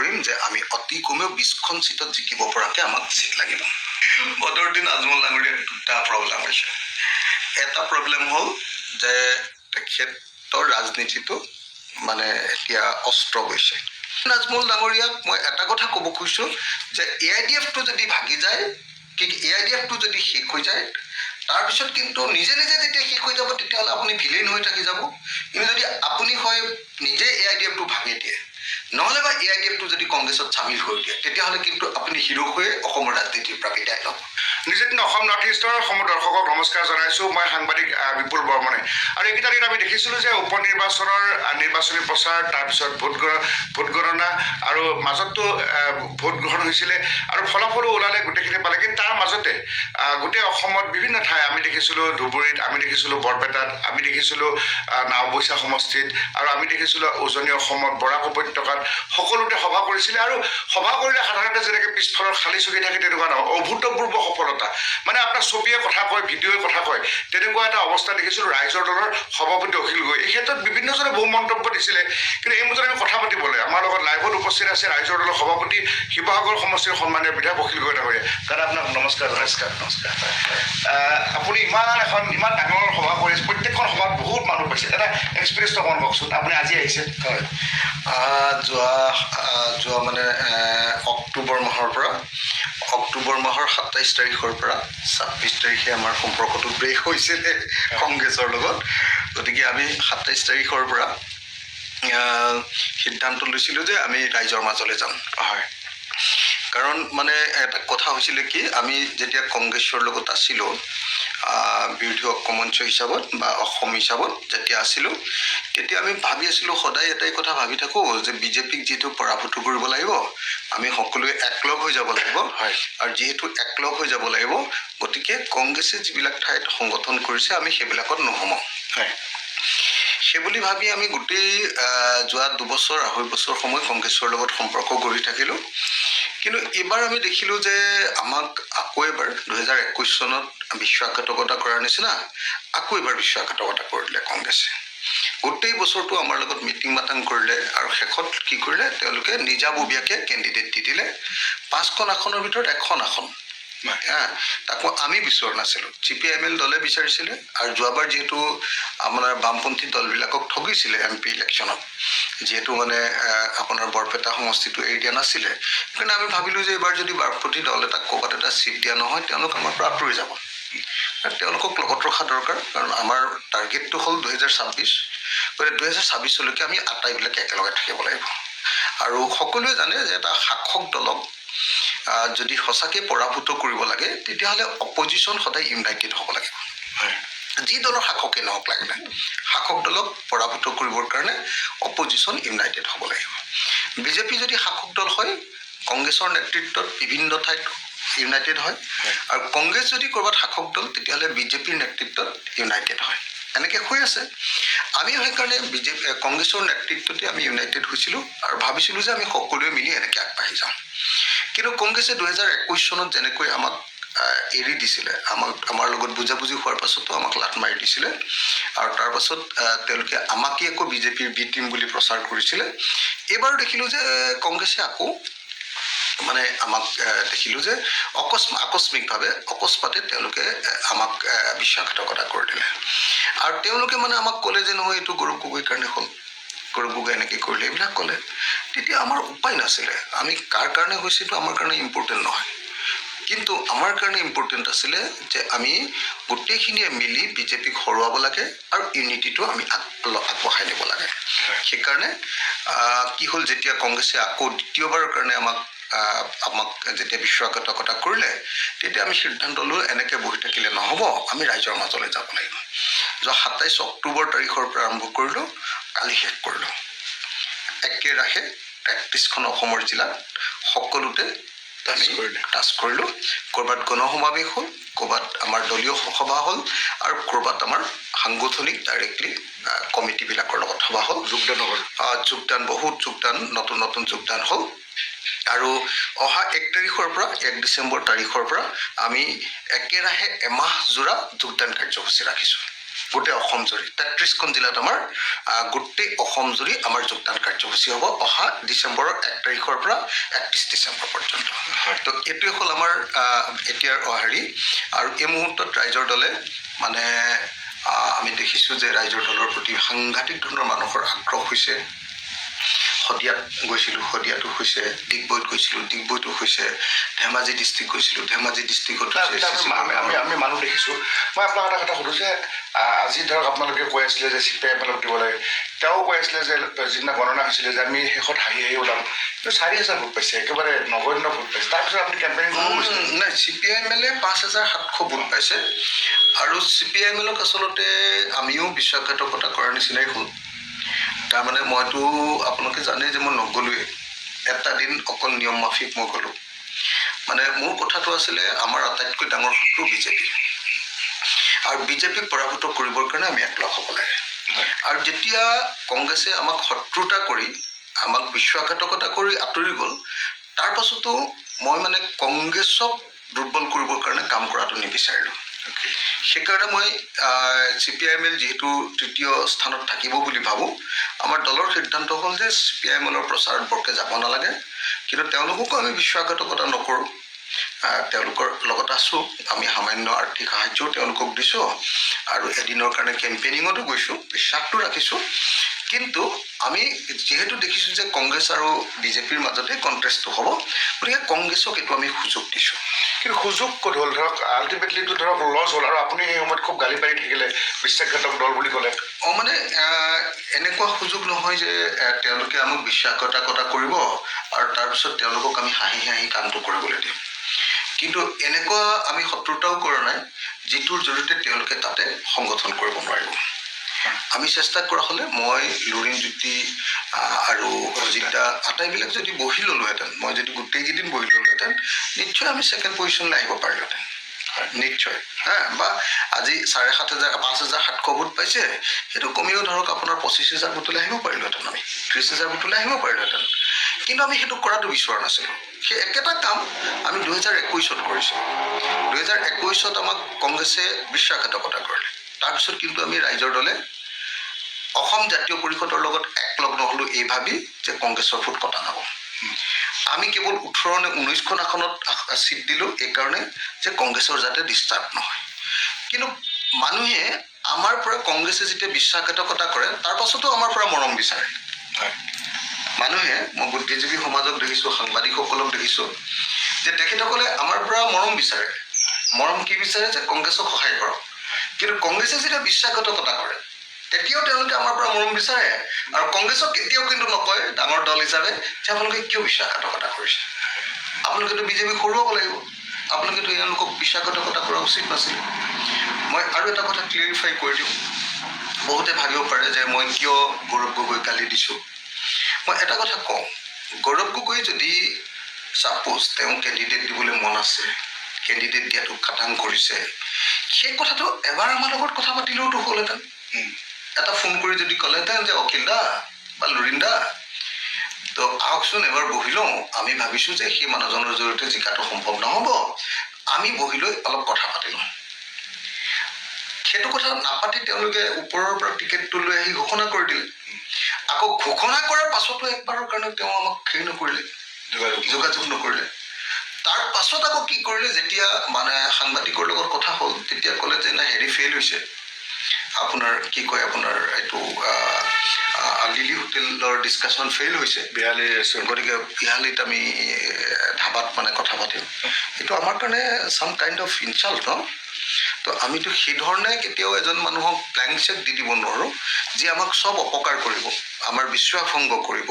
কৰিম যে আমি অতি কমেও বিছখন চিটত জিকিব পৰাকৈ আমাক চিট লাগিব। বদৰুদ্দিন আজমল ডাঙৰীয়াৰ দুটা প্ৰব্লেম হৈছে। এটা প্ৰব্লেম হ'ল যে তেখেতৰ ৰাজনীতিটো মানে এতিয়া অস্ত্ৰ গৈছে। নাজমুল ডাঙৰীয়াক মই এটা কথা ক'ব খুজিছোঁ যে এ আই ডি এফটো যদি ভাগি যায়, কি এ আই ডি এফটো যদি শেষ হৈ যায় তাৰপিছত কিন্তু নিজে নিজে যেতিয়া শেষ হৈ যাব, তেতিয়াহ'লে আপুনি ভিলেইন হৈ থাকি যাব। কিন্তু যদি আপুনি হয় নিজে এ আই ডি এফটো ভাঙি দিয়ে নহ'লে বা এ আই ডি এফটো যদি কংগ্ৰেছত চামিল কৰি দিয়ে তেতিয়াহ'লে কিন্তু আপুনি হিৰ' হৈয়ে অসমৰ ৰাজনীতিৰ পৰা বিদায় ল'ব। নিজে অসম নৰ্থ ইষ্টৰ সম দৰ্শকক নমস্কাৰ জনাইছোঁ মই সাংবাদিক বিপুল বৰ্মনে। আৰু এইকেইটা দিন আমি দেখিছিলোঁ যে উপ নিৰ্বাচনৰ নিৰ্বাচনী প্ৰচাৰ তাৰপিছত ভোট ভোট গণনা আৰু মাজতো ভোট গ্ৰহণ হৈছিলে আৰু ফলাফলো ওলালে গোটেইখিনি পালে। কিন্তু তাৰ মাজতে গোটেই অসমত বিভিন্ন ঠাই আমি দেখিছিলোঁ ধুবুৰীত আমি দেখিছিলোঁ বৰপেটাত আমি দেখিছিলোঁ নাওবৈচা সমষ্টিত আৰু আমি দেখিছিলোঁ উজনি অসমত বৰাক উপত্যকাত সকলোতে সভা কৰিছিলে আৰু সভা কৰিলে সাধাৰণতে যেনেকৈ পিছফালৰ খালী চকী থাকে তেনেকুৱা নহয় অভূতপূৰ্ব সফলতা। মানে আপোনাৰ ছবিয়ে কথা কয় ভিডিঅ'ই কথা কয় তেনেকুৱা এটা অৱস্থা দেখিছিলোঁ ৰাইজৰ দলৰ সভাপতি অখিল গগৈ। এই ক্ষেত্ৰত বিভিন্নজনে বহু মন্তব্য দিছিলে কিন্তু এই মুহূৰ্তত আমি কথা পাতিবলৈ আমাৰ লগত লাইভত উপস্থিত আছে ৰাইজৰ দলৰ সভাপতি শিৱসাগৰ সমষ্টিৰ সন্মানীয় বিধায়ক অখিল গগৈ ডাঙৰীয়া। দাদা আপোনাক নমস্কাৰ নমস্কাৰ নমস্কাৰ। আপুনি ইমান এখন ইমান ডাঙৰ সভা কৰিছে প্ৰত্যেকখন সভাত বহুত মানুহ পাইছে। এটা এক্সপিৰিয়েঞ্চ অকণ কওকচোন আপুনি আজি আহিছে। হয়। যোৱা যোৱা মানে অক্টোবৰ মাহৰ পৰা। অক্টোবৰ মাহৰ সাতাইছ তাৰিখৰ পৰা ছাব্বিছ তাৰিখে আমাৰ সম্পৰ্কটো ব্ৰেক হৈছিলে কংগ্ৰেছৰ লগত। গতিকে আমি সাতাইছ তাৰিখৰ পৰা সিদ্ধান্ত লৈছিলোঁ যে আমি ৰাইজৰ মাজলৈ যাম। হয়। কাৰণ মানে এটা কথা হৈছিলে কি, আমি যেতিয়া কংগ্ৰেছৰ লগত আছিলোঁ বিৰোধী ঐক্যমঞ্চ হিচাপত বা অসম হিচাপত যেতিয়া আছিলোঁ তেতিয়া আমি ভাবি আছিলোঁ সদায় এটাই কথা ভাবি থাকোঁ যে বিজেপিক যিহেতু পৰাভূত কৰিব লাগিব আমি সকলোৱে একলগ হৈ যাব লাগিব। হয়। আৰু যিহেতু একলগ হৈ যাব লাগিব গতিকে কংগ্ৰেছে যিবিলাক ঠাইত সংগঠন কৰিছে আমি সেইবিলাকত নোসোমাওঁ হয়। সেইবুলি ভাবি আমি গোটেই যোৱা দুবছৰ আঢ়ৈ বছৰ সময় কংগ্ৰেছৰ লগত সম্পৰ্ক গঢ়ি থাকিলোঁ। কিন্তু এইবাৰ আমি দেখিলোঁ যে আমাক আকৌ এবাৰ দুহেজাৰ একৈছ চনত বিশ্বাসঘাতকতা কৰাৰ নিচিনা আকৌ এবাৰ বিশ্বাসঘাতকতা কৰিলে কংগ্ৰেছে। গোটেই বছৰটো আমাৰ লগত মিটিং মাটাং কৰিলে আৰু শেষত কি কৰিলে? তেওঁলোকে নিজাববীয়াকৈ কেণ্ডিডেট দি দিলে। পাঁচখন আসনৰ ভিতৰত এখন আসন। হা তাকো আমি বিচৰা নাছিলোঁ। চি পি এম এল দলে বিচাৰিছিলে আৰু যোৱাবাৰ যিহেতু আপোনাৰ বামপন্থী দলবিলাকক ঠগিছিলে এম পি ইলেকশ্যনত, যিহেতু মানে আপোনাৰ বৰপেটা সমষ্টিটো এৰি দিয়া নাছিলে। সেইকাৰণে আমি ভাবিলোঁ যে এইবাৰ যদি বামপন্থী দল এটাক ক'ৰবাত এটা ছিট দিয়া নহয়, তেওঁলোক আমাৰ পৰা আঁতৰি যাব। তেওঁলোকক লগত ৰখা দৰকাৰ, কাৰণ আমাৰ টাৰ্গেটটো হ'ল দুহেজাৰ ছাব্বিছ। গতিকে দুহেজাৰ ছাব্বিছলৈকে আমি আটাইবিলাকে একেলগে থাকিব লাগিব। আৰু সকলোৱে জানে যে এটা শাসক দলক যদি সঁচাকৈ পৰাভূত কৰিব লাগে তেতিয়াহ'লে অপজিশ্যন সদায় ইউনাইটেড হ'ব হয়। যি দলৰ শাসকেই নহওক লাগিলে শাসক দলক পৰাভূত কৰিবৰ কাৰণে অপজিশ্যন ইউনাইটেড হ'ব লাগিব। বিজেপি যদি শাসক দল হয় কংগ্ৰেছৰ নেতৃত্বত বিভিন্ন ঠাইত ইউনাইটেড হয় আৰু কংগ্ৰেছ যদি ক'ৰবাত শাসক দল তেতিয়াহ'লে বিজেপিৰ নেতৃত্বত ইউনাইটেড হয়। এনেকৈ হৈ আছে। আমি সেইকাৰণে বিজেপি কংগ্ৰেছৰ নেতৃত্বতে আমি ইউনাইটেড হৈছিলোঁ আৰু ভাবিছিলোঁ যে আমি সকলোৱে মিলি এনেকৈ আগবাঢ়ি যাম। কিন্তু কংগ্ৰেছে দুহেজাৰ একৈছ চনত যেনেকৈ আমাক এৰি দিছিলে আমাক আমাৰ লগত বুজাবুজি হোৱাৰ পাছতো আমাক লাট মাৰি দিছিলে আৰু তাৰ পাছত আহ, তেওঁলোকে আমাকেই আকৌ বিজেপিৰ বি টিম বুলি প্ৰচাৰ কৰিছিলে। এইবাৰ দেখিলোঁ যে কংগ্ৰেছে আকৌ মানে আমাক দেখিলোঁ যে অকস্ম আকস্মিকভাৱে অকস্মাতে তেওঁলোকে আমাক বিশ্বাসঘাতকতা কৰি দিলে। আৰু তেওঁলোকে মানে আমাক ক'লে যে নহয় এইটো গৌৰৱ গগৈৰ কাৰণে হ'ল। গগৈ এনেকৈ কৰিলে এইবিলাক ক'লে। তেতিয়া আমাৰ উপায় নাছিলে। আমি কাৰ কাৰণে হৈছে আমাৰ কাৰণে ইম্পৰ্টেণ্ট নহয়। কিন্তু আমাৰ কাৰণে ইম্পৰ্টেণ্ট আছিলে যে আমি গোটেইখিনিয়ে মিলি বিজেপিক হৰুৱাব লাগে আৰু ইউনিটিটো আমি আগবঢ়াই নিব লাগে। সেইকাৰণে কি হ'ল যেতিয়া কংগ্ৰেছে আকৌ দ্বিতীয়বাৰৰ কাৰণে আমাক আমাক যেতিয়া বিশ্বাসঘাতকতা কৰিলে তেতিয়া আমি সিদ্ধান্ত লৈ এনেকৈ বহি থাকিলে নহ'ব। আমি ৰাইজৰ মাজলৈ যাব লাগিব। যোৱা সাতাইছ অক্টোবৰ তাৰিখৰ পৰা আৰম্ভ কৰিলোঁ। কালি শেষ কৰিলোঁ একেৰাহে তেত্ৰিছখন অসমৰ জিলাত সকলোতে আমি কৰিলে। টাচ কৰিলোঁ। ক'ৰবাত গণসমাৱেশ হ'ল ক'ৰবাত আমাৰ দলীয় সভা হ'ল আৰু ক'ৰবাত আমাৰ সাংগঠনিক ডাইৰেক্টলি কমিটিবিলাকৰ লগত সভা হ'ল। যোগদান হ'ল। যোগদান বহুত যোগদান নতুন নতুন যোগদান হ'ল। আৰু অহা এক তাৰিখৰ পৰা এক ডিচেম্বৰ তাৰিখৰ পৰা আমি একেৰাহে এমাহ জোৰা যোগদান কাৰ্যসূচী ৰাখিছোঁ। গোটেই অসম জুৰি। তেত্ৰিছখন জিলাত আমাৰ গোটেই অসম জুৰি আমাৰ যোগদান কাৰ্যসূচী হ'ব অহা ডিচেম্বৰৰ এক তাৰিখৰ পৰা একত্ৰিছ ডিচেম্বৰ পৰ্যন্ত। তো এইটোৱে হ'ল আমাৰ এতিয়াৰ হেৰি আৰু এই মুহূৰ্তত ৰাইজৰ দলে মানে আমি দেখিছোঁ যে ৰাইজৰ দলৰ প্ৰতি সাংঘাতিক ধৰণৰ মানুহৰ আগ্ৰহ হৈছে। শদিয়াত গৈছিলোঁ শদিয়াতো হৈছে ডিগবৈত গৈছিলোঁ ডিগবৈতো হৈছে ধেমাজি ডিষ্ট্ৰিক্ট গৈছিলোঁ ধেমাজি ডিষ্ট্ৰিক্টত আমি আমি মানুহ দেখিছোঁ। মই আপোনাক এটা কথা সুধোঁ যে আজি ধৰক আপোনালোকে কৈ আছিলে যে চি পি আই এমএলক দিব লাগে তেওঁ কৈ আছিলে যে যিদিনা গণনা হৈছিলে যে আমি শেষত হাঁহি হাঁহি ওলাম। কিন্তু চাৰি হাজাৰ ভোট পাইছে একেবাৰে নগণ্য ভোট পাইছে। তাৰপিছত আপুনি কেম্পেইনিং নাই C P I M L এ পাঁচ হাজাৰ সাতশ ভোট পাইছে। আৰু চি পি আই এম এলক আচলতে আমিও বিশ্বাসঘাতকতা কৰাৰ নিচিনাই হ'ল। তাৰমানে মইতো আপোনালোকে জানে যে মই নগ'লোৱেই। এটা দিন অকল নিয়ম মাফিক মই গ'লোঁ। মানে মোৰ কথাটো আছিলে আমাৰ আটাইতকৈ ডাঙৰ শত্ৰু বিজেপি। আৰু বিজেপিক পৰাভূত কৰিবৰ কাৰণে আমি একলগ হ'ব লাগে। আৰু যেতিয়া কংগ্ৰেছে আমাক শত্ৰুতা কৰি আমাক বিশ্বাসঘাতকতা কৰি আঁতৰি গ'ল তাৰ পাছতো মই মানে কংগ্ৰেছক দুৰ্বল কৰিবৰ কাৰণে কাম কৰাটো নিবিচাৰিলোঁ। সেইকাৰণে মই C P I M L যিহেতু তৃতীয় স্থানত থাকিব বুলি ভাবোঁ, আমাৰ দলৰ সিদ্ধান্ত হ'ল যে চি পি আই এম এলৰ প্ৰচাৰত বৰকৈ যাব নালাগে, কিন্তু তেওঁলোককো আমি বিশ্বাসঘাতকতা নকৰোঁ। তেওঁলোকৰ লগত আছোঁ, আমি সামান্য আৰ্থিক সাহাৰ্যও তেওঁলোকক দিছোঁ, আৰু এদিনৰ কাৰণে কেম্পেইনিঙতো গৈছোঁ, বিশ্বাসটো ৰাখিছোঁ। কিন্তু আমি যিহেতু দেখিছোঁ যে কংগ্ৰেছ আৰু বিজেপিৰ মাজতে কণ্টেষ্টটো হ'ব গতিকে কংগ্ৰেছক এইটো আমি সুযোগ দিছোঁ। কিন্তু সুযোগ ক'ত হ'ল? ধৰক আল্টিমেটলিটো ধৰক লছ হ'ল আৰু আপুনি সেই সময়ত খুব গালি পাৰি থাকিলে বিশ্বাসঘাতক দল বুলি ক'লে। অঁ মানে এনেকুৱা সুযোগ নহয় যে তেওঁলোকে আমাক বিশ্বাসঘাতকতা কৰিব আৰু তাৰপিছত তেওঁলোকক আমি হাঁহি হাঁহি কামটো কৰিবলৈ দিম। কিন্তু এনেকুৱা আমি শত্ৰুতাও কৰা নাই যিটোৰ জৰিয়তে তেওঁলোকে তাতে সংগঠন কৰিব নোৱাৰিব। আমি চেষ্টা কৰা হ'লে মই লুৰিণ জ্যোতি আৰু অজিত আটাইবিলাক যদি বহি ল'লোহেঁতেন, মই যদি গোটেইকেইদিন বহি ল'লোহেঁতেন, নিশ্চয় আমি ছেকেণ্ড পজিশ্যনলৈ আহিব পাৰিলোহেঁতেন। নিশ্চয়, হা, বা আজি চাৰে সাত হাজাৰ, পাঁচ হাজাৰ সাতশ ভোট পাইছে, সেইটো কমেও ধৰক আপোনাৰ পঁচিছ হাজাৰ ভোটলৈ আহিব পাৰিলোহেঁতেন আমি, ত্ৰিছ হাজাৰ ভোটলৈ আহিব পাৰিলোহেঁতেন। কিন্তু আমি সেইটো কৰাটো বিচৰা নাছিলোঁ। সেই একেটা কাম আমি দুহেজাৰ একৈছত কৰিছিলোঁ। দুহেজাৰ একৈছত আমাক কংগ্ৰেছে বিশ্বাসঘাতকতা কৰিলে। তাৰপিছত কিন্তু আমি ৰাইজৰ দলে অসম জাতীয় পৰিষদৰ লগত একলগ নহ'লোঁ এই ভাবি যে কংগ্ৰেছৰ ভোট কটা যাব আমি কেৱল ওঠৰ নে ঊনৈছখন আসনত চিট দিলোঁ এইকাৰণে যে কংগ্ৰেছৰ যাতে ডিষ্টাৰ্ব নহয়। কিন্তু মানুহে আমাৰ পৰা কংগ্ৰেছে যেতিয়া বিশ্বাসঘাতকতা কৰে তাৰ পাছতো আমাৰ পৰা মৰম বিচাৰে। মানুহে মই বুদ্ধিজীৱী সমাজক দেখিছোঁ সাংবাদিকসকলক দেখিছোঁ যে তেখেতসকলে আমাৰ পৰা মৰম বিচাৰে। মৰম কি বিচাৰে? যে কংগ্ৰেছক সহায় কৰক। কিন্তু কংগ্ৰেছে যেতিয়া বিশ্বাসঘাতকতা কৰে, তেতিয়াও তেওঁলোকে আমাৰ পৰা মৰম বিচাৰে আৰু কংগ্ৰেছক কেতিয়াও কিন্তু নকয় ডাঙৰ দল হিচাপে যে আপোনালোকে কিয় বিশ্বাসঘাতকতা কৰিছে। আপোনালোকেতো বিজেপিক হৰুৱাব লাগিব। আপোনালোকেতো এওঁলোকক বিশ্বাসঘাতকতা কৰা উচিত নাছিল। মই আৰু এটা কথা ক্লিয়াৰিফাই কৰি দিওঁ। বহুতে ভাবিব পাৰে যে মই কিয় গৌৰৱ গগৈ গালি দিছোঁ। মই এটা কথা কওঁ, গৌৰৱ গগৈ যদি ছাপ'জ তেওঁ কেণ্ডিডেট দিবলৈ মন আছে কেণ্ডিডেট দিয়াটো খাটাং কৰিছে সেই কথাটো এবাৰ আমাৰ লগত কথা পাতিলেওতো হ'লহেঁতেন এটা ফোন কৰি যদি ক'লেহেঁতেন যে অখিল দা বা লুৰিণ দা তো আহকচোন এবাৰ বহি লওঁ। আমি ভাবিছোঁ যে সেই মানুহজনৰ জৰিয়তে জিকাটো সম্ভৱ নহ'ব। আমি বহি লৈ অলপ কথা পাতি লওঁ। সেইটো কথা নাপাতি তেওঁলোকে ওপৰৰ পৰা টিকেটটো লৈ আহি ঘোষণা কৰি দিলে। আকৌ ঘোষণা কৰাৰ পাছতো একবাৰৰ কাৰণে তেওঁ আমাক হেৰি নকৰিলে। যোগাযোগ যোগাযোগ নকৰিলে। তাৰ পাছত আকৌ কি কৰিলে যেতিয়া মানে সাংবাদিকৰ লগত কথা হ'ল তেতিয়া ক'লে যে নাই হেৰি ফেইল হৈছে। আপোনাৰ কি কয় আপোনাৰ এইটো লিলি হোটেলৰ ডিছকাশ্যন ফেইল হৈছে। বিহালী গতিকে বিহালীত আমি ধাবাত মানে কথা পাতিম। এইটো আমাৰ কাৰণে চাম কাইণ্ড অফ ইনচাল্ট ন? তো আমিতো সেইধৰণে কেতিয়াও এজন মানুহক ব্লেংক চেক দি দিব নোৱাৰোঁ যি আমাক চব অপকাৰ কৰিব আমাৰ বিশ্বাসভংগ কৰিব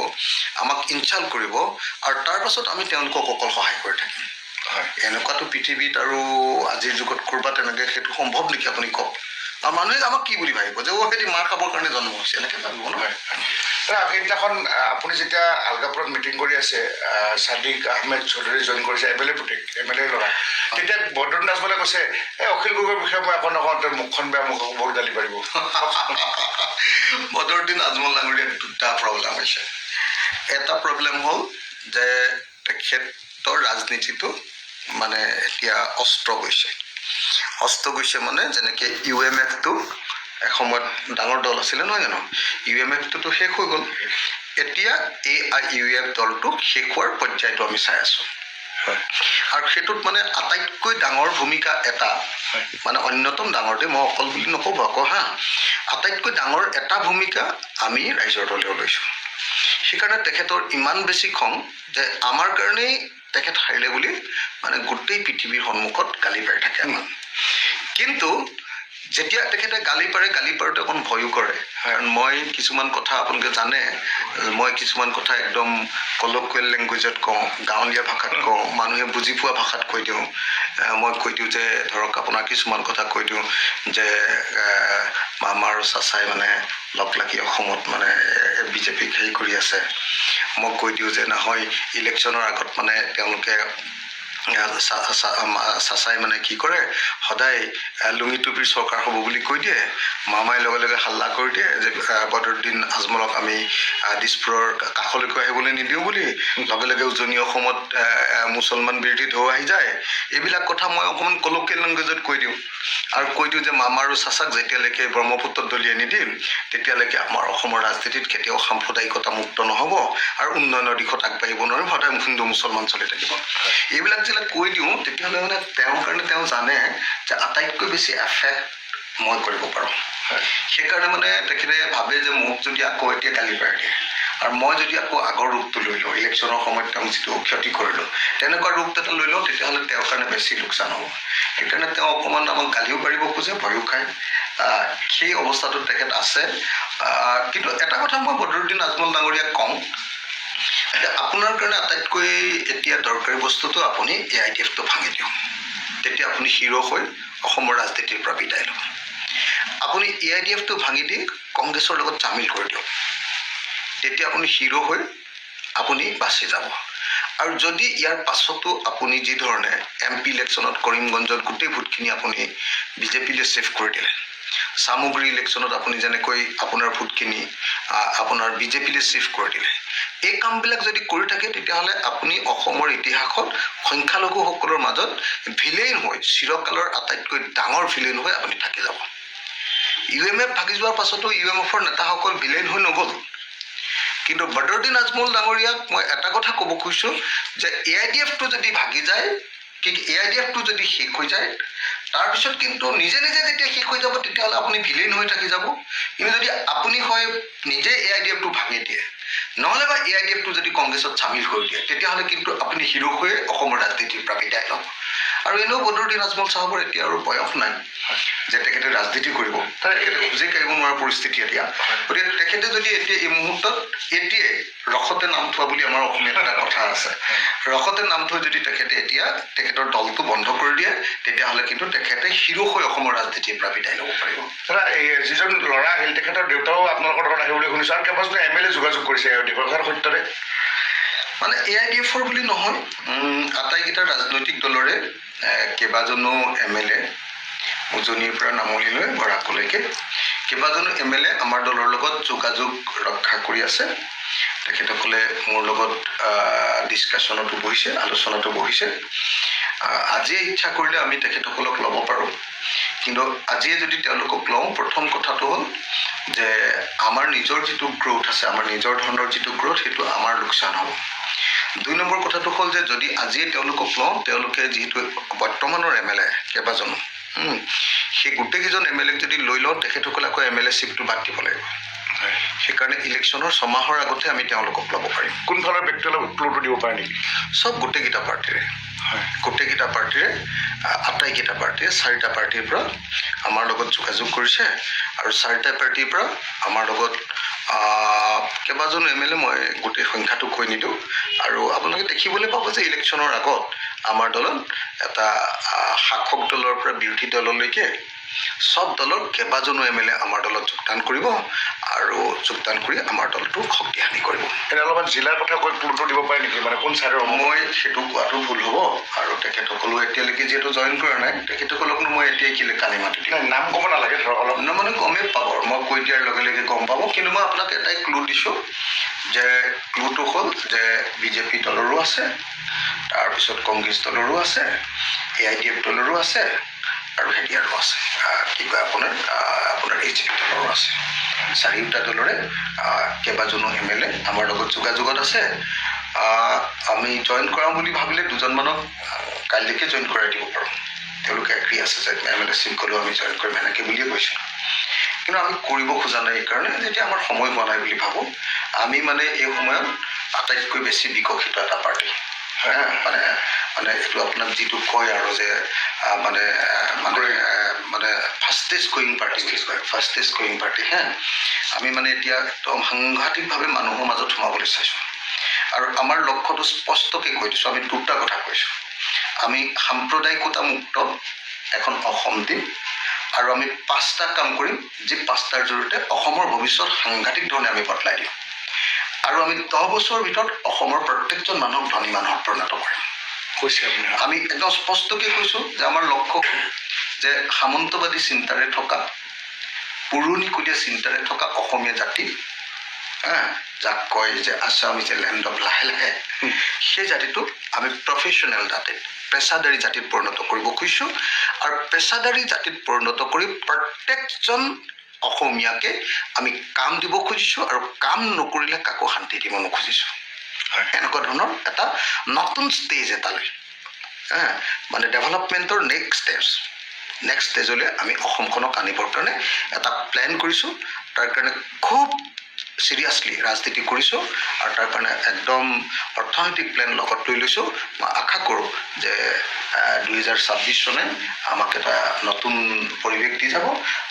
আমাক ইনচাল্ট কৰিব আৰু তাৰ পাছত আমি তেওঁলোকক অকল সহায় কৰি থাকিম। হয়। এনেকুৱাতো পৃথিৱীত আৰু আজিৰ যুগত ক'ৰবাত এনেকৈ সেইটো সম্ভৱ নেকি আপুনি কওক? আৰু মানুহে আমাক কি বুলি ভাবিব? যে অ' সিহঁতি মাৰ খাবৰ কাৰণে জন্ম হৈছে এনেকৈ ভাবিব নহয় দাদা, সেইদিনাখন আপুনি যেতিয়া আলগাপুৰত মিটিং কৰি আছে ছাদিক আহমেদ চৌধুৰী জইন কৰিছে এম এল এ পুতেক এম এল এ ল'ৰা তেতিয়া বদৰুণ দাসবোলে কৈছে এই অখিল গগৈৰ বিষয়ে মই আকৌ নকওঁ তেওঁৰ মুখখন বেয়া মোক বহুত গালি পাৰিব। বদৰুদ্দিন আজমল ডাঙৰীয়াৰ দুটা প্ৰব্লেম হৈছে। এটা প্ৰব্লেম হ'ল যে তেখেতৰ ৰাজনীতিটো মানে এতিয়া অস্ত্ৰ গৈছে। অস্ত্ৰ গৈছে মানে যেনেকৈ ইউ এম এফটো এসময়ত ডাঙৰ দল আছিলে নহয় জানো? ইউ এম এফটোতো শেষ হৈ গ'ল। এতিয়া এ আই ইউ এফ দলটো শেষ হোৱাৰ পৰ্যায়টো আমি চাই আছোঁ। আৰু সেইটোত মানে আটাইতকৈ ডাঙৰ ভূমিকা এটা মানে অন্যতম ডাঙৰ দেই মই অকল বুলি নক'ব আকৌ হা আটাইতকৈ ডাঙৰ এটা ভূমিকা আমি ৰাইজৰ দলেও লৈছোঁ। সেইকাৰণে তেখেতৰ ইমান বেছি খং যে আমাৰ কাৰণেই তেখেত হাৰিলে বুলি মানে গোটেই পৃথিৱীৰ সন্মুখত গালি পাৰি থাকে আমাক কিন্তু যেতিয়া তেখেতে গালি পাৰে গালি পাৰোঁতে অকণ ভয়ো কৰে। কাৰণ মই কিছুমান কথা আপোনালোকে জানে মই কিছুমান কথা একদম কলকুৱেল লেংগুৱেজত কওঁ গাঁৱলীয়া ভাষাত কওঁ মানুহে বুজি পোৱা ভাষাত কৈ দিওঁ। মই কৈ দিওঁ যে ধৰক আপোনাৰ কিছুমান কথা কৈ দিওঁ যে মামা আৰু চাচাই মানে লগ লাগি অসমত মানে বিজেপিক হেৰি কৰি আছে। মই কৈ দিওঁ যে নহয় ইলেকশ্যনৰ আগত মানে তেওঁলোকে চাচাই মানে কি কৰে, সদায় লুঙি টুপিৰ চৰকাৰ হ'ব বুলি কৈ দিয়ে, মামাই লগে লগে হাল্লা কৰি দিয়ে যে বদৰুদ্দিন আজমলক আমি দিছপুৰৰ কাষলৈকে আহিবলৈ নিদিওঁ বুলি, লগে লগে উজনি অসমত মুছলমান বিৰোধী ঢৌ আহি যায়। এইবিলাক কথা মই অকণমান কলকিয়েল লেংগুৱেজত কৈ দিওঁ। আৰু কৈ দিওঁ যে মামা আৰু চাচাক যেতিয়ালৈকে ব্ৰহ্মপুত্ৰত দলিয়াই নিদিম তেতিয়ালৈকে আমাৰ অসমৰ ৰাজনীতিত কেতিয়াও সাম্প্ৰদায়িকতা মুক্ত নহ'ব আৰু উন্নয়নৰ দিশত আগবাঢ়িব নোৱাৰিম। সদায় হিন্দু মুছলমান চলি থাকিব। এইবিলাক যেতিয়া কৈ দিওঁ তেতিয়াহ'লে মানে তেওঁৰ কাৰণে তেওঁ জানে যে আটাইতকৈ বেছি এফেক্ট মই কৰিব পাৰোঁ। সেইকাৰণে মানে তেখেতে ভাবে যে মোক যদি আকৌ এতিয়া গালি পাৰি। দিয়ে আৰু মই যদি আকৌ আগৰ ৰূপটো লৈ লওঁ ইলেকশ্যনৰ সময়ত তেওঁক যিটো ক্ষতি কৰিলোঁ তেনেকুৱা ৰূপ এটা লৈ লওঁ তেতিয়াহ'লে তেওঁৰ কাৰণে বেছি লোকচান হ'ব। সেইকাৰণে তেওঁ অকণমান আমাক গালিও পাৰিব খোজে ভয়ো খায়। সেই অৱস্থাটোত তেখেত আছে। কিন্তু এটা কথা মই বদৰুদ্দিন আজমল ডাঙৰীয়াক কওঁ আপোনাৰ কাৰণে আটাইতকৈ এতিয়া দৰকাৰী বস্তুটো আপুনি এ আই ডি এফটো ভাঙি দিয়ক। তেতিয়া আপুনি হিৰ' হৈ অসমৰ ৰাজনীতিৰ পৰা বিদায় ল'ব। আপুনি এ আই ডি এফটো ভাঙি দি কংগ্ৰেছৰ লগত চামিল কৰি দিয়ক। তেতিয়া আপুনি হিৰ' হৈ আপুনি বাচি যাব। আৰু যদি ইয়াৰ পাছতো আপুনি যি ধৰণে এম পি ইলেকশ্যনত কৰিমগঞ্জত গোটেই ভোটখিনি আপুনি বিজেপিলৈ ছেভ কৰি দিলে। চামগুৰি ইলেকশ্যনত আপুনি যেনেকৈ আপোনাৰ ভোটখিনি আপোনাৰ বিজেপিলৈ ছিফ্ট কৰি দিলে। এই কামবিলাক যদি কৰি থাকে, তেতিয়াহ'লে আপুনি অসমৰ ইতিহাসত সংখ্যালঘুসকলৰ মাজত ভিলেইন হৈ, চিৰকালৰ আটাইতকৈ ডাঙৰ ভিলেইন হৈ আপুনি থাকি যাব। ইউ এম এফ ভাগি যোৱাৰ পাছতো ইউ এম এফৰ নেতাসকল ভিলেইন হৈ নগ'ল। কিন্তু বদৰুদ্দিন আজমল ডাঙৰীয়াক মই এটা কথা ক'ব খুজিছোঁ যে এ আই ডি এফটো যদি ভাগি যায়, কি এ আই ডি এফটো যদি শেষ হৈ যায় তাৰপিছত কিন্তু নিজে নিজে যেতিয়া শেষ হৈ যাব, তেতিয়াহ'লে আপুনি ভিলেইন হৈ থাকি যাব। কিন্তু যদি আপুনি হয়, নিজে এ আই ডি এফটো ভাঙি দিয়ে, নহ'লে বা এ আই ডি এফটো যদি কংগ্ৰেছত চামিল কৰি দিয়ে, তেতিয়াহ'লে কিন্তু আপুনি হিৰ' হৈয়ে অসমৰ ৰাজনীতিৰ পৰা বিদায় আৰু এনেও বদৰুদ্দিন আজমল চাহাবৰ এতিয়া আৰু বয়স নাই। যে তেখেতে ৰাজনীতি কৰিব। তেখেতে খোজেই কাঢ়িব নোৱাৰা পৰিস্থিতি এতিয়া। গতিকে তেখেতে যদি এতিয়া এই মুহূৰ্তত এতিয়াই ৰসতে নাম থোৱা বুলি আমাৰ অসমীয়াত এটা কথা আছে। ৰসতে নাম থৈ যদি তেখেতে এতিয়া তেখেতৰ দলটো বন্ধ কৰি দিয়ে, তেতিয়াহ'লে কিন্তু তেখেতে হিৰ' হৈ অসমৰ ৰাজনীতিৰ পৰা বিদায় ল'ব পাৰিব। দাদা যিজন ল'ৰা আহিল, তেখেতৰ দেউতাও আপোনালোকৰ লগত আহিব বুলি শুনিছোঁ আৰু কেইবাজনো এম এল এ যোগাযোগ কৰিছে দিৱসৰ সত্যৰে মানে এ আই ডি এফৰ বুলি নহয় আটাইকেইটা ৰাজনৈতিক দলৰে কেইবাজনো এম এল এ উজনিৰ পৰা নামনিলৈ বৰাকলৈকে কেইবাজনো এম এল এ আমাৰ দলৰ লগত যোগাযোগ ৰক্ষা কৰি আছে। তেখেতসকলে মোৰ লগত ডিছকাশ্যনতো বহিছে, আলোচনাতো বহিছে। আজিয়ে ইচ্ছা কৰিলে আমি তেখেতসকলক ল'ব পাৰোঁ। কিন্তু আজিয়ে যদি তেওঁলোকক লওঁ, প্ৰথম কথাটো হ'ল যে আমাৰ নিজৰ যিটো গ্ৰ'থ আছে, আমাৰ নিজৰ ধৰণৰ যিটো গ্ৰ'থ সেইটো আমাৰ লোকচান হ'ব। দুই নম্বৰ কথাটো হ'ল যে যদি আজিয়ে তেওঁলোকক লওঁ তেওঁলোকে যিহেতু বৰ্তমানৰ এম এল এ কেইবাজনো সেই গোটেইকেইজন এম এল এক যদি লৈ লওঁ তেখেতসকলে আকৌ এম এল এ শ্বিপটো বাদ দিব লাগিব। সেইকাৰণে ইলেকশ্যনৰ ছমাহৰ আগতে আমি তেওঁলোকক ল'ব পাৰিম। কোনফালৰ ব্যক্তিয়ে অলপ ক্লুটো দিব পাৰে নেকি? চব গোটেইকেইটা পাৰ্টীৰে। হয়। গোটেইকেইটা পাৰ্টীৰে আটাইকেইটা পাৰ্টীয়ে চাৰিটা পাৰ্টীৰ পৰা আমাৰ লগত যোগাযোগ কৰিছে আৰু চাৰিটা পাৰ্টীৰ পৰা আমাৰ লগত কেইবাজনো এম এল এ মই গোটেই সংখ্যাটো কৈ নিদিওঁ। আৰু আপোনালোকে দেখিবলৈ পাব যে ইলেকশ্যনৰ আগত আমাৰ দলত এটা শাসক দলৰ পৰা বিৰোধী দললৈকে চব দলৰ কেইবাজনো এম এল এ আমাৰ দলত যোগদান কৰিব আৰু যোগদান কৰি আমাৰ দলটোক শক্তিশালী কৰিব। এনে অলপমান জিলাৰ কথা কৈ ক্লুটো দিব পাৰে নেকি? মানে কোন চাইডৰ হ'ব? মই সেইটো কোৱাটো ভুল হ'ব আৰু তেখেতসকলো এতিয়ালৈকে যিহেতু জইন কৰা নাই তেখেতসকলকনো মই এতিয়াই কেলৈ কালি মাতি দিম। নাম ক'ব নালাগে ধৰক অলপ। মানে গমেই পাব মই কৈ দিয়াৰ লগে লগে গম পাব। কিন্তু মই আপোনাক এটাই ক্লু দিছোঁ যে ক্লুটো হ'ল যে বিজেপি দলৰো আছে তাৰপিছত কংগ্ৰেছ দলৰো আছে এ আই ডি এফ দলৰো আছে আৰু হেৰিয়াৰো আছে আহ, কি কয় আপোনাৰ আপোনাৰ এইচ পি দলৰো আছে। চাৰিওটা দলৰে কেইবাজনো এম এল এ আমাৰ লগত যোগাযোগত আছে। আমি জইন কৰাম বুলি ভাবিলে দুজনমানক কাইলৈকে জইন কৰাই দিব পাৰোঁ। তেওঁলোকে এগ্ৰী আছে যে এম এল এ চিম ক'লেও আমি জইন কৰিম এনেকৈ বুলিয়ে কৈছিলোঁ কিন্তু আমি কৰিব খোজা নাই এইকাৰণে যেতিয়া আমাৰ সময় হোৱা নাই বুলি ভাবোঁ আমি মানে এই সময়ত আটাইতকৈ বেছি বিকশিত এটা পাৰ্টি মানে মানে এইটো আপোনাক যিটো কয় আৰু যে মানে মানে মানে ফাষ্টেষ্ট গ্ৰয়িং পাৰ্টি বুলি কয়। ফাষ্টেষ্ট গ্ৰয়িং পাৰ্টি হা? আমি মানে এতিয়া একদম সাংঘাতিকভাৱে মানুহৰ মাজত সোমাবলৈ চাইছোঁ। আৰু আমাৰ লক্ষ্যটো স্পষ্টকৈ কৈ দিছোঁ। আমি দুটা কথা কৈছোঁ আমি সাম্প্ৰদায়িকতা মুক্ত এখন অসম দিম আৰু আমি পাঁচটা কাম কৰিম যি পাঁচটাৰ জৰিয়তে অসমৰ ভৱিষ্যত সাংঘাতিক ধৰণে আমি বদলাই দিম। আৰু আমি দহ বছৰৰ ভিতৰত অসমৰ প্ৰত্যেকজন মানুহক ধনী মানুহত পৰিণত কৰিম। আমি একদম স্পষ্টকৈ কৈছোঁ যে আমাৰ লক্ষ্য যে সামন্তবাদী চিন্তাৰে থকা, পুৰণিকলীয়া চিন্তাৰে থকা অসমীয়া জাতি যাক কয় যে Assam is a land of লাহে লাহে, সেই জাতিটোক আমি প্ৰফেশ্যনেল জাতিত পেছাদাৰী জাতিত পৰিণত কৰিব খুজিছোঁ আৰু পেছাদাৰী জাতিত পৰিণত কৰি প্ৰত্যেকজন অসমীয়াকে আমি কাম দিব খুজিছোঁ আৰু কাম নকৰিলে কাকো শান্তি দিব নোখুজিছোঁ। এনেকুৱা ধৰণৰ এটা নতুন ষ্টেজ এটালৈ। মানে ডেভেলপমেণ্টৰ নেক্সট ষ্টেপছ নেক্সট ষ্টেজলৈ আমি অসমখনক আনিবৰ কাৰণে এটা প্লেন কৰিছোঁ। তাৰ কাৰণে খুব চিৰিয়াছলি ৰাজনীতি কৰিছোঁ আৰু তাৰ কাৰণে একদম অৰ্থনৈতিক প্লেন লগত লৈ লৈছোঁ। মই আশা কৰোঁ যে দুহেজাৰ ছাব্বিছ চনে আমাক এটা নতুন পৰিৱেশ দি যাব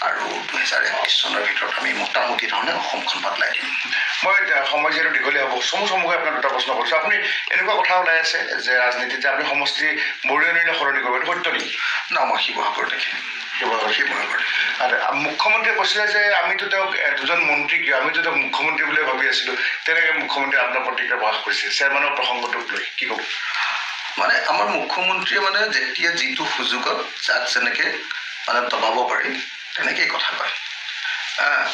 আৰু দুহেজাৰ একত্ৰিছ চনৰ ভিতৰত আমি মোটামুটি ধৰণে অসমখন বদলাই দিম। মই সময় যিহেতু দীঘলীয়া হ'ব চমু চমুকৈ আপোনাক দুটা প্ৰশ্ন কৰিছোঁ। আপুনি এনেকুৱা কথা ওলাই আছে যে ৰাজনীতিত যে আপুনি সমষ্টি মৰিয়নিলে সলনি কৰিব এইটো সত্য নেকি? না মই শিৱসাগৰ দেখিম শিৱসাগৰ মুখ্যমন্ত্ৰীয়ে কৈছিলে যে, আমিতো তেওঁক দুজন মন্ত্ৰী কিয় আমিতো তেওঁক মুখ্যমন্ত্ৰী বুলিয়ে ভাবি আছিলোঁ। তেনেকৈ মুখ্যমন্ত্ৰীয়ে আপোনাৰ প্ৰতিক্ৰিয়া প্ৰকাশ কৰিছে চেয়াৰমেনৰ প্ৰসংগটোক লৈ, কি ক'ব? মানে আমাৰ মুখ্যমন্ত্ৰীয়ে মানে যেতিয়া যিটো সুযোগত যাক যেনেকৈ মানে দবাব পাৰি, তেনেকেই কথা কয়।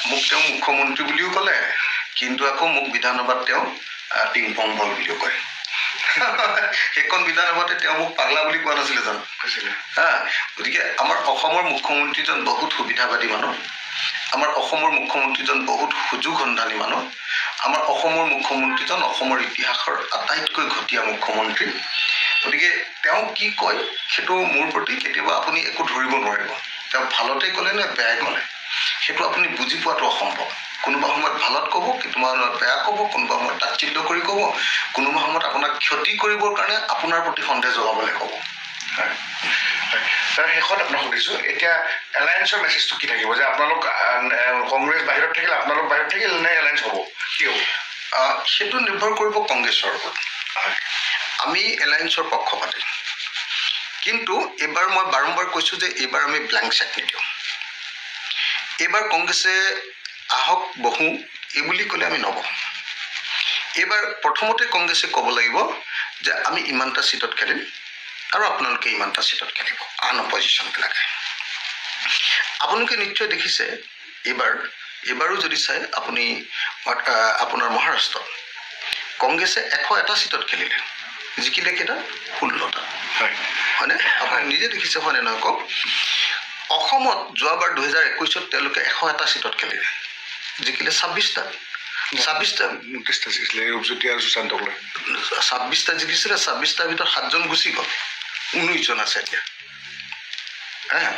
মোক তেওঁ মুখ্যমন্ত্ৰী বুলিও ক'লে, কিন্তু আকৌ মোক বিধানসভাত তেওঁ পিং পং বল বুলিও কয়। সেইখন বিধানসভাতে তেওঁ মোক পাগলা বুলি কোৱা নাছিলে জানো? কৈছিলে। হা গতিকে আমাৰ অসমৰ মুখ্যমন্ত্ৰীজন বহুত সুবিধাবাদী মানুহ। আমাৰ অসমৰ মুখ্যমন্ত্ৰীজন বহুত সুযোগ সন্ধানী মানুহ। আমাৰ অসমৰ মুখ্যমন্ত্ৰীজন অসমৰ ইতিহাসৰ আটাইতকৈ ঘটীয়া মুখ্যমন্ত্ৰী। গতিকে তেওঁ কি কয় সেইটো মোৰ প্ৰতি কেতিয়াবা আপুনি একো ধৰিব নোৱাৰিব। তেওঁ ভালতে ক'লে নে বেয়াই ক'লে? সেইটো আপুনি বুজি পোৱাটো অসম্ভৱ। কোনোবা সময়ত ভালত ক'ব কোনোবা সময়ত বেয়া ক'ব কোনোবা সময়ত তাচ্ছিল্য কৰি ক'ব কোনোবা সময়ত আপোনাক ক্ষতি কৰিবৰ কাৰণে আপোনাৰ প্ৰতি সন্দেহ জগাবলৈ ক'ব। হয়। তাৰ শেষত আপোনাক সুধিছোঁ এতিয়া এলায়েন্সৰ মেছেজটো কি থাকিব? যে আপোনালোক কংগ্ৰেছ বাহিৰত থাকিল আপোনালোক বাহিৰত থাকিল নে এলায়েন্স হ'ব? কি হ'ব? সেইটো নিৰ্ভৰ কৰিব কংগ্ৰেছৰ ওপৰত। আমি এলায়েন্সৰ পক্ষপাতি। কিন্তু এইবাৰ মই বাৰম্বাৰ কৈছোঁ যে এইবাৰ আমি ব্লেংক চেক নিদিওঁ। এইবাৰ কংগ্ৰেছে আহক বহোঁ এই বুলি ক'লে আমি নবহোঁ। এইবাৰ প্ৰথমতে কংগ্ৰেছে ক'ব লাগিব যে আমি ইমানটা চিটত খেলিম আৰু আপোনালোকে ইমানটা চিটত খেলিব আন অপজিশ্যনবিলাকে আপোনালোকে নিশ্চয় দেখিছে এইবাৰ এইবাৰো যদি চাই আপুনি আপোনাৰ মহাৰাষ্ট্ৰত কংগ্ৰেছে এশ এটা চিটত খেলিলে জিকিলে কেইটা? ষোল্লটা। হয়। হয়নে? আপুনি নিজে দেখিছে হয়নে নহয় কওক? অসমত যোৱাবাৰ দুহেজাৰ একৈছত তেওঁলোকে এশ এটা চিটত খেলিলে। জিকিলে ছাব্বিছটা ছাব্বিছটা জিকিছিলে ছাব্বিছটা জিকিছিলে ছাব্বিছটাৰ ভিতৰত সাতজন গুচি গ'ল। ঊনৈছজন আছে এতিয়া।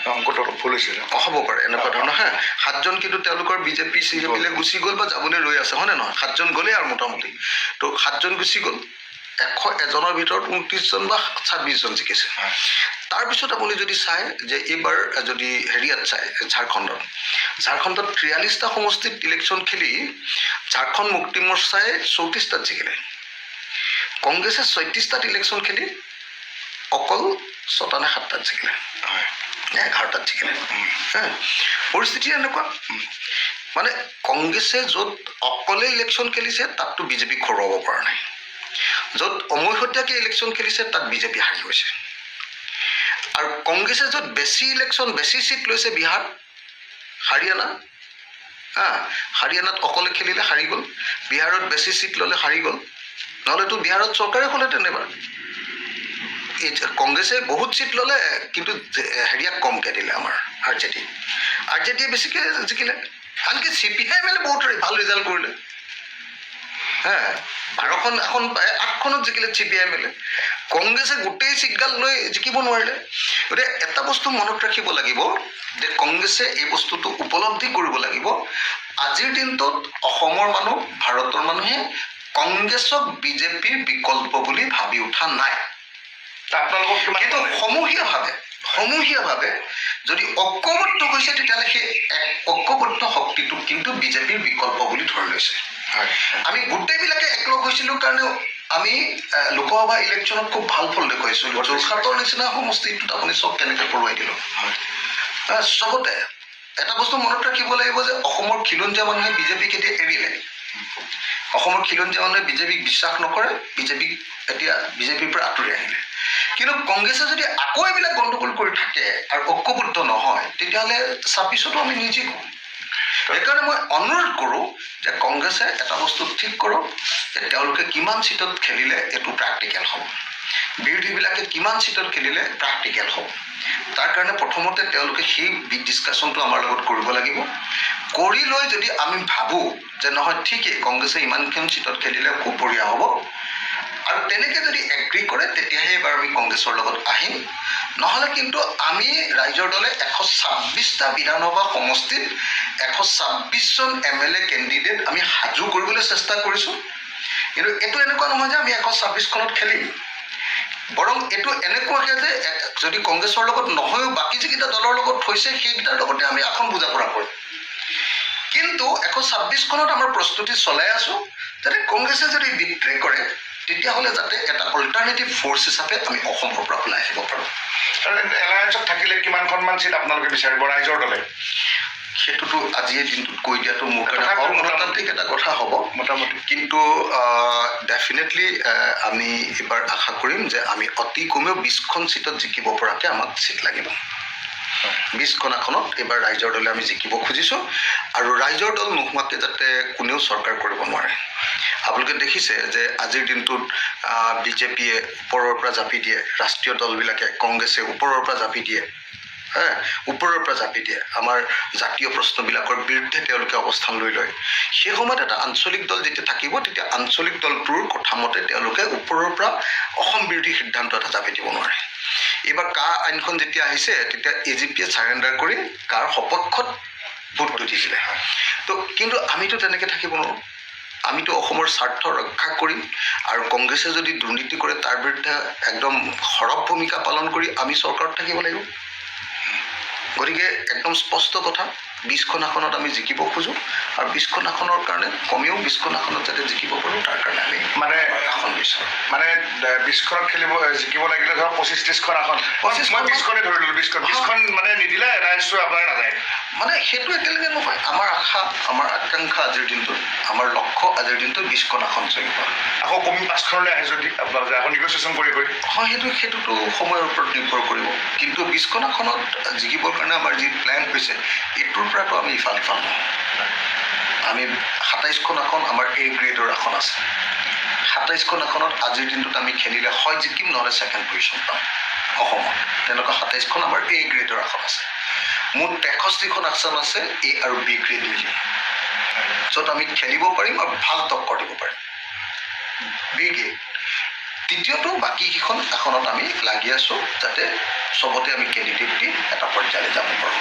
অংকটো অলপ ভুল হৈছিলে। হ'ব পাৰে এনেকুৱা ধৰণৰ হা? সাতজন কিন্তু তেওঁলোকৰ বিজেপি চিজেপিলে গুচি গ'ল বা যাবলৈ ৰৈ আছে হয়নে নহয়? সাতজন গ'লেই আৰু মোটামুটি। তো সাতজন গুচি গ'ল। এশ এজনৰ ভিতৰত ঊনত্ৰিছজন বা ছাব্বিছজন জিকিছে। তাৰপিছত আপুনি যদি চায় যে এইবাৰ যদি হেৰিয়াত চায় ঝাৰখণ্ডত ঝাৰখণ্ডত ত্ৰিয়াল্লিছটা সমষ্টিত ইলেকশ্যন খেলি ঝাৰখণ্ড মুক্তি মৰ্চাই চৌত্ৰিছটাত জিকিলে। কংগ্ৰেছে ছয়ত্ৰিছটাত ইলেকশ্যন খেলি অকল ছটা নে সাতটাত জিকিলে। হয়। এঘাৰটাত জিকিলে। পৰিস্থিতি এনেকুৱা। মানে কংগ্ৰেছে য'ত অকলে ইলেকশ্যন খেলিছে তাততো বিজেপিক হৰুৱাব পৰা নাই। য'ত অমৈহতীয়াকৈ ইলেকশ্যন খেলিছে, তাত বিজেপি হাৰি গৈছে। আৰু কংগ্ৰেছে য'ত বেছি ইলেকশ্যন বেছি চিট লৈছে বিহাৰ, হাৰিয়ানা, হা, হাৰিয়ানাত অকলে খেলিলে হাৰি গ'ল, বিহাৰত বেছি চিট ল'লে হাৰি গ'ল, নহ'লেতো বিহাৰত চৰকাৰে হ'লেহেঁতেন এই কংগ্ৰেছে বহুত চিট ল'লে, কিন্তু হেৰিয়াক কমকৈ দিলে আমাৰ R J D. R J ডিয়ে বেছিকৈ জিকিলে। আনকি চি পি আই এম এলে বহুত ভালো ৰিজাল্ট কৰিলে। হে বাৰখন এখন আঠখনত জিকিলে চি পি আই এম এলে কংগ্ৰেছে গোটেই চিটগাল লৈ জিকিব নোৱাৰিলে। গতিকে এটা বস্তু মনত ৰাখিব লাগিব যে কংগ্ৰেছে এই বস্তুটো উপলব্ধি কৰিব লাগিব। আজিৰ দিনটোত অসমৰ মানুহ ভাৰতৰ মানুহে কংগ্ৰেছক বিজেপিৰ বিকল্প বুলি ভাবি উঠা নাই। আপোনালোকক কিন্তু সমূহীয়াভাৱে সমূহীয়াভাৱে যদি ঐক্যবদ্ধ হৈছে তেতিয়াহ'লে সেই এক ঐক্যবদ্ধ শক্তিটোক কিন্তু বিজেপিৰ বিকল্প বুলি ধৰি লৈছে। হয় আমি গোটেইবিলাকে একলগ হৈছিলোঁ কাৰণেও আমি লোকসভা ইলেকশ্যনত খুব ভালো ফল দেখুৱাইছিলোঁ যোৰহাটৰ নিচিনা সমষ্টিটোত আপুনি চব কেনেকৈ পৰুৱাই দিলোঁ। চবতে এটা বস্তু মনত ৰাখিব লাগিব যে অসমৰ খিলঞ্জীয়া মানুহে বিজেপিক এতিয়া এৰিলে? অসমৰ খিলঞ্জীয়া মানুহে বিজেপিক বিশ্বাস নকৰে বিজেপিক এতিয়া বিজেপিৰ পৰা আঁতৰি আহিলে। কিন্তু কংগ্ৰেছে যদি আকৌ এইবিলাক গণ্ডগোল কৰি থাকে আৰু ঐক্যবদ্ধ নহয় তেতিয়াহ'লে ছাব্বিছতো আমি নিজিকো সেইকাৰণে মই অনুৰোধ কৰোঁ যে কংগ্ৰেছে এটা বস্তু ঠিক কৰক যে তেওঁলোকে কিমান চিটত খেলিলে এইটো প্ৰেক্টিকেল হ'ব। বিৰোধীবিলাকে কিমান চিটত খেলিলে প্ৰেক্টিকেল হ'ব। তাৰ কাৰণে প্ৰথমতে তেওঁলোকে সেই ডিছকাশ্যনটো আমাৰ লগত কৰিব লাগিব। কৰি লৈ যদি আমি ভাবোঁ যে নহয়, ঠিকেই, কংগ্ৰেছে ইমানখন চিটত খেলিলে বঢ়িয়া হ'ব। আৰু তেনেকৈ যদি এগ্ৰী কৰে, তেতিয়াহে এইবাৰ আমি কংগ্ৰেছৰ লগত আহিম। নহ'লে কিন্তু আমি ৰাইজৰ দলে এশ ছাব্বিছটা বিধানসভা সমষ্টিত এশ ছাব্বিছজন এম এল এ কেণ্ডিডেট আমি সাজু কৰিবলৈ চেষ্টা কৰিছোঁ। কিন্তু এইটো এনেকুৱা নহয় যে আমি এশ ছাব্বিছখনত খেলিম। বৰং এইটো এনেকুৱাকৈ যে যদি কংগ্ৰেছৰ লগত নহয়ও, বাকী যিকেইটা দলৰ লগত হৈছে, সেইকেইটাৰ লগতে আমি আসন বুজা পৰা কৰিম কিন্তু এশ ছাব্বিছখনত আমাৰ প্ৰস্তুতি চলাই আছোঁ। যাতে কংগ্ৰেছে যদি বিক্ৰী কৰে, তেতিয়াহ'লে যাতে এটা অল্টাৰনেটিভ ফ'ৰ্চ হিচাপে আমি অসমৰ পৰা ওলাই আহিব পাৰোঁ। আৰু এলায়েন্সত থাকিলে কিমানখনমান চিট আপোনালোকে বিচাৰিব? ৰাইজৰ দলে? সেইটোতো আজিয়ে দিনটোত কৈ দিয়াটো মোৰ কাৰণে তথাপিও এটা কথা হ'ব। মোটামুটি কিন্তু ডেফিনেটলি আমি এইবাৰ আশা কৰিম যে আমি অতি কমেও বিছখন চিটত জিকিব পৰাকৈ আমাক চিট লাগিব। বিছখন আসনত এইবাৰ ৰাইজৰ দলে আমি জিকিব খুজিছোঁ আৰু ৰাইজৰ দল নোহোৱাকৈ যাতে কোনেও চৰকাৰ কৰিব নোৱাৰে। আপোনালোকে দেখিছে যে আজিৰ দিনটোত বিজেপিয়ে ওপৰৰ পৰা জাপি দিয়ে ৰাষ্ট্ৰীয় দলবিলাকে কংগ্ৰেছে ওপৰৰ পৰা জাপি দিয়ে। ওপৰৰ পৰা জাপি দিয়ে। আমাৰ জাতীয় প্ৰশ্নবিলাকৰ বিৰুদ্ধে তেওঁলোকে অৱস্থান লৈ লয়। সেই সময়ত এটা আঞ্চলিক দল যেতিয়া থাকিব, তেতিয়া আঞ্চলিক দলটোৰ কথামতে তেওঁলোকে ওপৰৰ পৰা অসম বিৰোধী সিদ্ধান্ত এটা জাপি দিব নোৱাৰে। এইবাৰ কা আইনখন যেতিয়া আহিছে, তেতিয়া এ জি পিয়ে চাৰেণ্ডাৰ কৰি কাৰ সপক্ষত ভোটটো দিছিলে। তো, কিন্তু আমিতো তেনেকৈ থাকিব নোৱাৰোঁ। আমিতো অসমৰ স্বাৰ্থ ৰক্ষা কৰিম আৰু কংগ্ৰেছে যদি দুৰ্নীতি কৰে, তাৰ বিৰুদ্ধে একদম সৰব ভূমিকা পালন কৰি আমি চৰকাৰত থাকিব লাগিব। গতিকে একদম স্পষ্ট কথা। বিছখন আসনত আমি জিকিব খোজোঁ। আৰু বিছখন আসনৰ কাৰণে কমেও বিছখন আসনত যাতে জিকিব পাৰোঁ তাৰ কাৰণে আমি মানে আসন বিচাৰোঁ মানে বিছখনত খেলিব জিকিব লাগিলে ধৰক পঁচিছ ত্ৰিছখন আসন। পঁচিছখন মই বিছখনে ধৰি ললোঁ বিছখন। বিছখন মানে নিদিলে এলায়েন্সটো আপোনাৰ নাযায়। মানে সেইটো একেলগে নহয়। আমাৰ আশা আমাৰ আকাংক্ষা আজিৰ দিনটোত আমাৰ লক্ষ্য আজিৰ দিনটোত বিছখন আসন জয়ী আকৌ কমি পাঁচখনলৈ আহে যদি আপোনালোকে আকৌ নেগচিয়েশ্যন কৰি কৰি। হয় সেইটো সেইটোতো সময়ৰ ওপৰত নিৰ্ভৰ কৰিব। কিন্তু বিছখন আসনত জিকিবৰ কাৰণে আমাৰ যি প্লেন হৈছে এইটোৰ পৰাতো আমি ইফাল সিফাল আমি সাতাইছখন আসন আমাৰ এ গ্ৰেডৰ আসন আছে। সাতাইছখন আসনত আজিৰ দিনটোত আমি খেলিলে হয় জিকিম, নহ'লে ছেকেণ্ড পজিশ্যন পাম। অসমত। তেনেকুৱা সাতাইছখন আমাৰ এ গ্ৰেডৰ আসন আছে। মুঠ তেষষ্ঠিখন আসন আছে এ আৰু বি গ্ৰেড মিলি য'ত আমি খেলিব পাৰিম আৰু ভালো টক্কৰ দিব পাৰিম। বি গ্ৰেড দ্বিতীয়টো বাকীকেইখন আসনত আমি লাগি আছোঁ যাতে চবতে আমি কেণ্ডিডেট দি এটা পৰ্যায়লৈ যাব পাৰোঁ।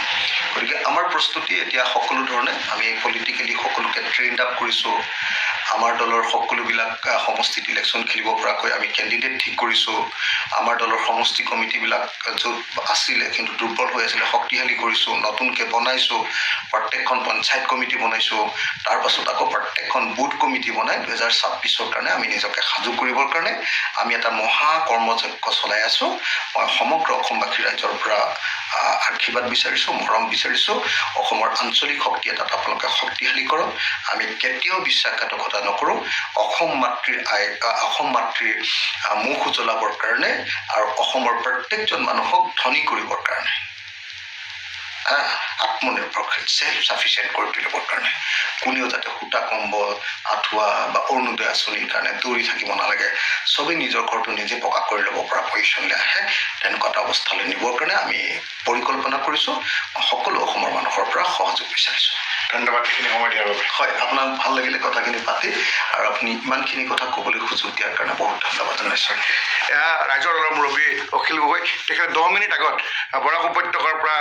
গতিকে আমাৰ প্ৰস্তুতি এতিয়া সকলো ধৰণে আমি পলিটিকেলি সকলোকে ট্ৰেইন আপ কৰিছোঁ। আমাৰ দলৰ সকলোবিলাক সমষ্টিত ইলেকশ্যন খেলিব পৰাকৈ আমি কেণ্ডিডেট ঠিক কৰিছোঁ। আমাৰ দলৰ সমষ্টি কমিটিবিলাক য'ত আছিলে কিন্তু দুৰ্বল হৈ আছিলে শক্তিশালী কৰিছোঁ নতুনকৈ বনাইছোঁ প্ৰত্যেকখন পঞ্চায়ত কমিটি বনাইছোঁ। তাৰপাছত আকৌ প্ৰত্যেকখন বুথ কমিটি বনাই দুহেজাৰ ছাব্বিছৰ কাৰণে আমি নিজকে সাজু কৰিবৰ কাৰণে আমি এটা মহা কৰ্মযজ্ঞ চলাই আছোঁ। মই সমগ্ৰ অসমবাসী ৰাইজৰ পৰা আশীৰ্বাদ বিচাৰিছোঁ মৰম বিচাৰিছোঁ। অসমৰ আঞ্চলিক শক্তি এটাত আপোনালোকে শক্তিশালী কৰক। আমি কেতিয়াও বিশ্বাসঘাতকতা নকৰোঁ। অসম মাতৃৰ আই অসম মাতৃৰ মুখ উজ্বলাবৰ কাৰণে আৰু অসমৰ প্ৰত্যেকজন মানুহক ধনী কৰিবৰ কাৰণে। আহ, আত্মনিৰ্ভৰশীল ছেল্ফ ছাফিচিয়েণ্ট কৰি তুলিবৰ কাৰণে কোনেও যাতে সূতা কম্বল আঁঠুৱা বা অৰুণোদয় আঁচনিৰ কাৰণে দৌৰি থাকিব নালাগে চবেই নিজৰ ঘৰটো নিজে পকা কৰি ল'ব পৰা পজিশ্যনলৈ আহে তেনেকুৱা এটা অৱস্থালৈ নিবৰ কাৰণে আমি পৰিকল্পনা কৰিছোঁ সকলো অসমৰ মানুহৰ পৰা সহযোগ বিচাৰিছোঁ। ধন্যবাদ এইখিনি সময় দিয়াৰ বাবে। হয় আপোনাক ভালো লাগিলে কথাখিনি পাতি আৰু আপুনি ইমানখিনি কথা ক'বলৈ সুযোগ দিয়াৰ কাৰণে বহুত ধন্যবাদ। জনাইছোঁ এয়া ৰাইজৰ দলৰ মুৰব্বী অখিল গগৈ। তেখেতে দহ মিনিট আগত বৰাক উপত্যকাৰ পৰা